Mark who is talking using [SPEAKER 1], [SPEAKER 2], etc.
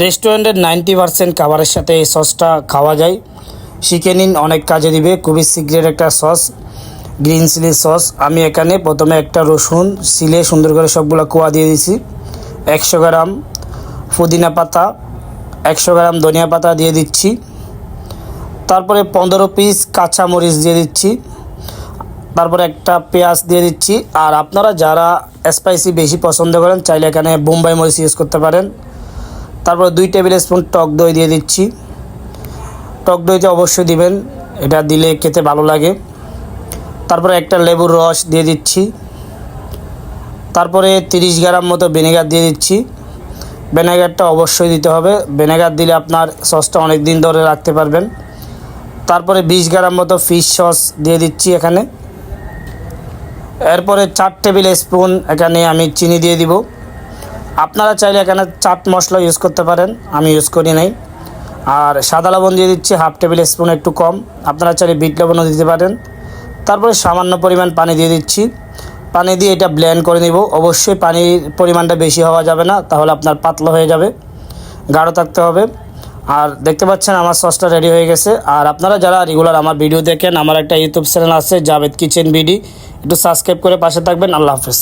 [SPEAKER 1] রেস্টুরেন্টের ninety percent খাবারের সাথে এই সসটা খাওয়া যায়। শিখে নিন অনেক কাজে দিবে, খুবই সিক্রেট একটা সস গ্রিন চিলি সস। আমি এখানে প্রথমে একটা রসুন সিলে সুন্দর করে সবগুলো কোয়া দিয়ে দিছি। একশো গ্রাম পুদিনা পাতা, একশো গ্রাম ধনিয়া পাতা দিয়ে দিচ্ছি। তারপরে পনেরো পিস কাঁচা মরিচ দিয়ে দিচ্ছি। তারপরে একটা পেঁয়াজ দিয়ে দিচ্ছি। আর আপনারা যারা স্পাইসি বেশি পছন্দ করেন, চাইলে এখানে বোম্বাই মরিচ ইউজ করতে পারেন। তারপর দুই টেবিল স্পুন টক দই দিয়ে দিচ্ছি। টক দইতে অবশ্যই দিবেন, এটা দিলে খেতে ভালো লাগে। তারপরে একটা লেবুর রস দিয়ে দিচ্ছি। তারপরে তিরিশ গ্রাম মতো ভিনেগার দিয়ে দিচ্ছি। ভিনেগারটা অবশ্যই দিতে হবে। ভিনেগার দিলে আপনার সসটা অনেক দিন ধরে রাখতে পারবেন। তারপরে বিশ গ্রাম মতো ফিশ সস দিয়ে দিচ্ছি এখানে। এরপরে চার টেবিল স্পুন এখানে আমি চিনি দিয়ে দিব। আপনারা চাইলে এখানে চাট মশলা ইউজ করতে পারেন, আমি ইউজ করি নাই। আর সাদা লবণ দিয়ে দিচ্ছি হাফ টেবিল স্পুন একটু কম। আপনারা চাইলে বিট লবণও দিতে পারেন। তারপরে সামান্য পরিমাণ পানি দিয়ে দিচ্ছি। পানি দিয়ে এটা ব্লেন্ড করে নিব। অবশ্যই পানির পরিমাণটা বেশি হওয়া যাবে না, তাহলে আপনার পাতলা হয়ে যাবে। গাঢ় থাকতে হবে। আর দেখতে পাচ্ছেন আমার সসটা রেডি হয়ে গেছে। আর আপনারা যারা রেগুলার আমার ভিডিও দেখেন, আমার একটা ইউটিউব চ্যানেল আছে জাভেদ কিচেন বিডি একটু সাবস্ক্রাইব করে পাশে থাকবেন। আল্লাহ হাফেজ।